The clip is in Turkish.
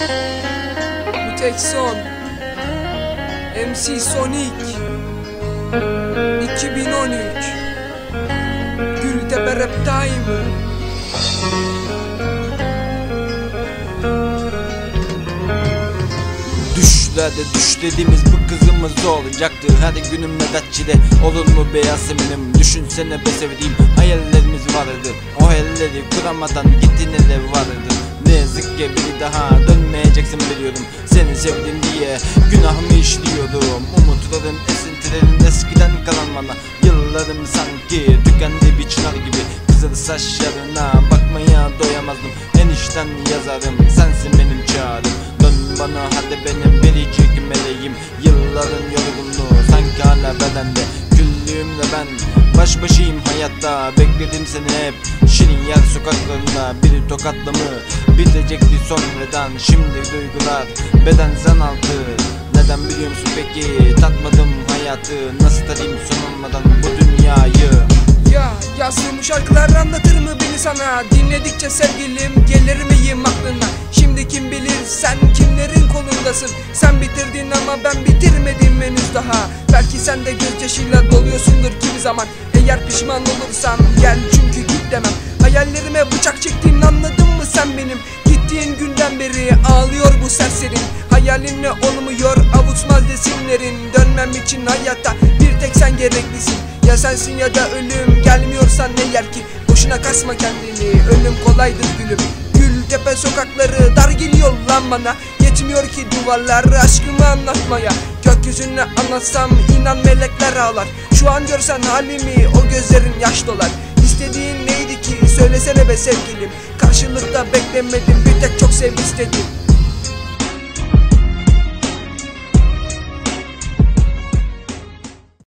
Bu tek son. MC Sonic. 2013 Gültepe Rap Time. Düşlerde düş dediğimiz bu kızımız olacaktı. Her günüm medatçide olur mu be Yasemin'im? Düşünsene be sevdiğim hayallerimiz vardı. O hayalleri kuramadan gitti neler vardı Ne yazık ki bir daha dönmeyeceksin biliyorum Seni sevdim diye. Günahımı işliyordum Umutların esintilerin eskiden kalan bana. Yıllarım sanki tükendi bir çınar gibi Kızıl saçlarına bakmaya doyamazdım. Enişten yazarım sensin benim çağrım Dön bana hadi benim biricik meleğim. Yılların yorgunluğu sanki hala bedende Küllüğümle ben baş başayım hayatta. Bekledim seni hep şirin yer sokaklarında. Biri tokatla mı bitecekti sonradan? Şimdi duygular beden zan altı Neden biliyor musun peki? Tatmadım hayatı. Nasıl tadayım son olmadan bu dünyayı? Ya yazdığım şarkılar anlatır mı beni sana? Dinledikçe sevgilim gelir miyim aklına? Şimdi kim bilir sen kimlerin kolundasın Sen bitirdin ama ben bitirmedim henüz daha. Belki sen de gözyaşıyla doluyorsundur kimi zaman. Eğer pişman olursan gel çünkü git demem. Hayallerime bıçak çektiğini anladın mı sen benim? Gittiğin günden beri ağlıyor bu serserin. Hayalinle olmuyor avutmaz desinlerin Dönmem için hayata bir tek sen gereklisin. Ya sensin ya da ölüm gelmiyorsan ne yer ki? Boşuna kasma kendini ölüm kolaydır gülüm. Gültepe sokakları dar geliyor lan bana Yetmiyor ki duvarlar aşkımı anlatmaya. Gökyüzüne anlatsam inan melekler ağlar. Şu an görsen halimi o gözlerin yaş dolar. İstediğin neydi ki? Söylesene be sevgilim. Karşılıkta beklemedim. Bir tek çok sev istedim